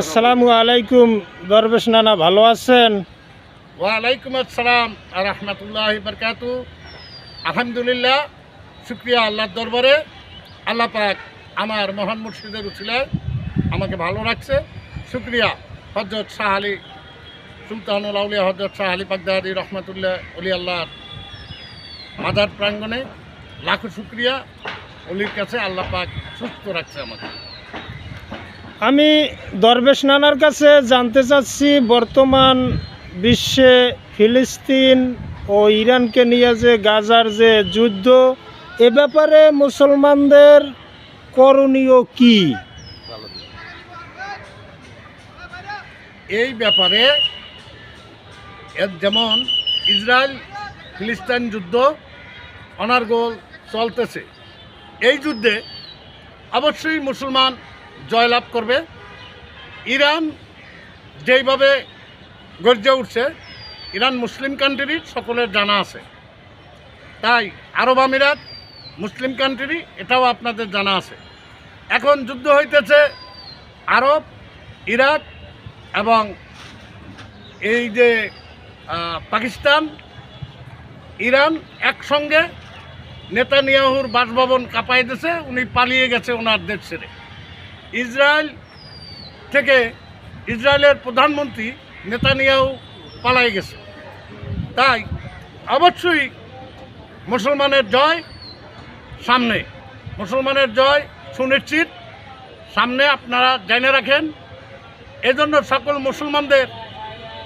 আসসালামু আলাইকুম দরবেশ নানা ভালো আছেন? ওয়ালাইকুম আসসালাম রহমতুল্লাহ বরকাতু। আলহামদুলিল্লাহ শুক্রিয়া আল্লাহর দরবারে। আল্লাহ পাক আমার মহান মুর্শিদের উচিলায় আমাকে ভালো রাখছে। শুক্রিয়া হজরত শাহ আলী সুলতানুল আউলিয়া হজরত শাহ আলী পাকদাদি রহমতুল্লাহ অলি আল্লাহর মাজার প্রাঙ্গণে লাখো শুক্রিয়া। অলির কাছে আল্লাহ পাক সুস্থ রাখছে আমাকে। আমি দরবেশ নানার কাছে জানতে চাচ্ছি, বর্তমান বিশ্বে ফিলিস্তিন ও ইরানকে নিয়ে যে গাজার যে যুদ্ধ, এ ব্যাপারে মুসলমানদের করণীয় কি? এই ব্যাপারে যেমন ইসরায়েল ফিলিস্তাইন যুদ্ধ অনার্গোল চলতেছে। এই যুদ্ধে অবশ্যই মুসলমান জয়লাভ করবে। ইরান যেইভাবে গর্জে উঠছে, ইরান মুসলিম কান্ট্রি সকলের জানা আছে। তাই আরব আমিরাত, মুসলিম কান্ট্রি এটাও আপনাদের জানা আছে। এখন যুদ্ধ হইতেছে আরব, ইরাক এবং এই যে পাকিস্তান। ইরান একসঙ্গে নেতানিয়াহুর বাসভবন কাঁপাই দিয়েছে উনি পালিয়ে গেছে ওনার দেশ ছেড়ে। ইসরায়েল থেকে ইসরায়েলের প্রধানমন্ত্রী নেতানিয়াও পালাই গেছে। তাই অবশ্যই মুসলমানের জয় সামনে, মুসলমানের জয় সুনিশ্চিত, সামনে আপনারা জেনে রাখেন। এজন্য সকল মুসলমানদের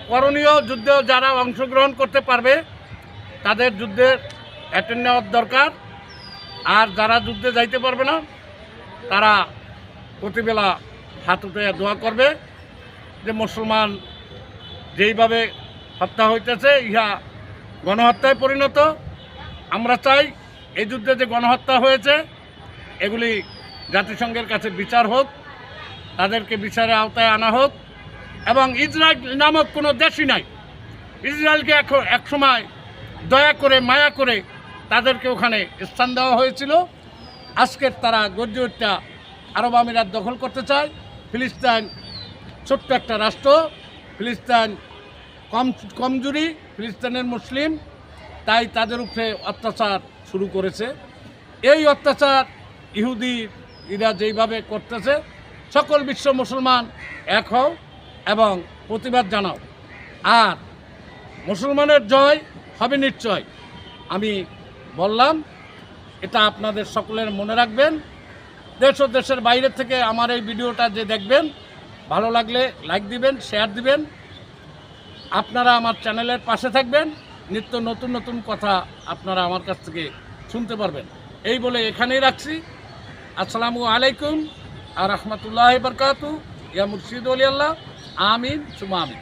করণীয় যুদ্ধে যারা অংশগ্রহণ করতে পারবে, তাদের যুদ্ধের অ্যাটেন্ড নেওয়ার দরকার। আর যারা যুদ্ধে যাইতে পারবে না, তারা প্রতিবেলা হাত উঠে দোয়া করবে যে মুসলমান যেইভাবে হত্যা হইতেছে, ইহা গণহত্যায় পরিণত। আমরা চাই এই যুদ্ধে যে গণহত্যা হয়েছে, এগুলি জাতিসংঘের কাছে বিচার হোক, তাদেরকে বিচারের আওতায় আনা হোক এবং ইসরায়েল নামক কোনো দেশই নাই। ইসরায়েলকে এখন একসময় দয়া করে, মায়া করে তাদেরকে ওখানে স্থান দেওয়া হয়েছিল। আজকের তারা গর্জুরটা আরব আমিরাত দখল করতে চায়। ফিলিস্তাইন ছোট্ট একটা রাষ্ট্র। ফিলিস্তাইন কম, কমজোরি। ফিলিস্তানের মুসলিম। তাই তাদের উপরে অত্যাচার শুরু করেছে। এই অত্যাচার ইহুদি ইরা যেইভাবে করতেছে, সকল বিশ্ব মুসলমান এক হও এবং প্রতিবাদ জানাও। আর মুসলমানের জয় হবে নিশ্চয়। আমি বললাম, এটা আপনাদের সকলের মনে রাখবেন। দেশ ও দেশের বাইরে থেকে আমার এই ভিডিওটা যে দেখবেন, ভালো লাগলে লাইক দিবেন শেয়ার দিবেন। আপনারা আমার চ্যানেলের পাশে থাকবেন, নিত্য নতুন নতুন কথা আপনারা আমার কাছ থেকে শুনতে পারবেন। এই বলে এখানেই রাখছি। আসসালামু আলাইকুম আর রহমতুল্লাহ বরকাতু। ইয়া মুর্শিদ আলী আল্লাহ আমিন সুমা আমিন।